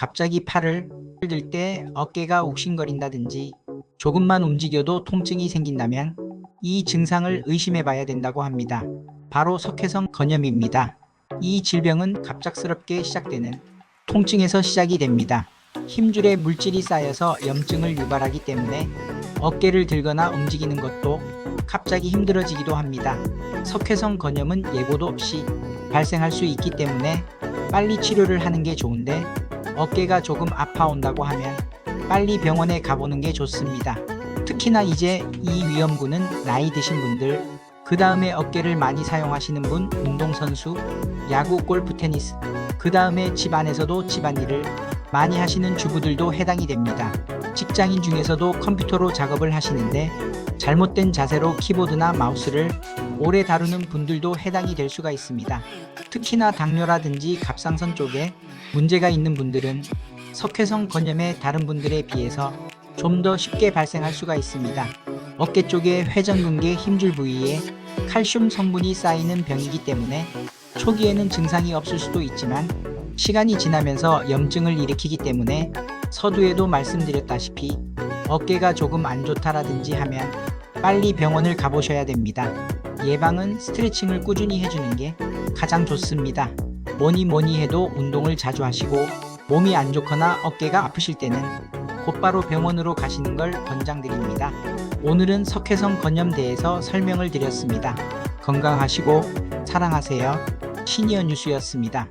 갑자기 팔을 들 때 어깨가 욱신거린다든지 조금만 움직여도 통증이 생긴다면 이 증상을 의심해 봐야 된다고 합니다. 바로 석회성 건염입니다. 이 질병은 갑작스럽게 시작되는 통증에서 시작이 됩니다. 힘줄에 물질이 쌓여서 염증을 유발하기 때문에 어깨를 들거나 움직이는 것도 갑자기 힘들어지기도 합니다. 석회성 건염은 예고도 없이 발생할 수 있기 때문에 빨리 치료를 하는 게 좋은데 어깨가 조금 아파온다고 하면 빨리 병원에 가보는 게 좋습니다. 특히나 이제 이 위험군은 나이 드신 분들, 그 다음에 어깨를 많이 사용하시는 분, 운동선수, 야구, 골프, 테니스, 그 다음에 집안에서도 집안일을 많이 하시는 주부들도 해당이 됩니다. 직장인 중에서도 컴퓨터로 작업을 하시는데 잘못된 자세로 키보드나 마우스를 오래 다루는 분들도 해당이 될 수가 있습니다. 특히나 당뇨라든지 갑상선 쪽에 문제가 있는 분들은 석회성 건염에 다른 분들에 비해서 좀 더 쉽게 발생할 수가 있습니다. 어깨 쪽에 회전근개 힘줄 부위에 칼슘 성분이 쌓이는 병이기 때문에 초기에는 증상이 없을 수도 있지만 시간이 지나면서 염증을 일으키기 때문에 서두에도 말씀드렸다시피 어깨가 조금 안 좋다라든지 하면 빨리 병원을 가보셔야 됩니다. 예방은 스트레칭을 꾸준히 해주는 게 가장 좋습니다. 뭐니 뭐니 해도 운동을 자주 하시고 몸이 안 좋거나 어깨가 아프실 때는 곧바로 병원으로 가시는 걸 권장드립니다. 오늘은 석회성 건염대에서 설명을 드렸습니다. 건강하시고 사랑하세요. 시니어 뉴스였습니다.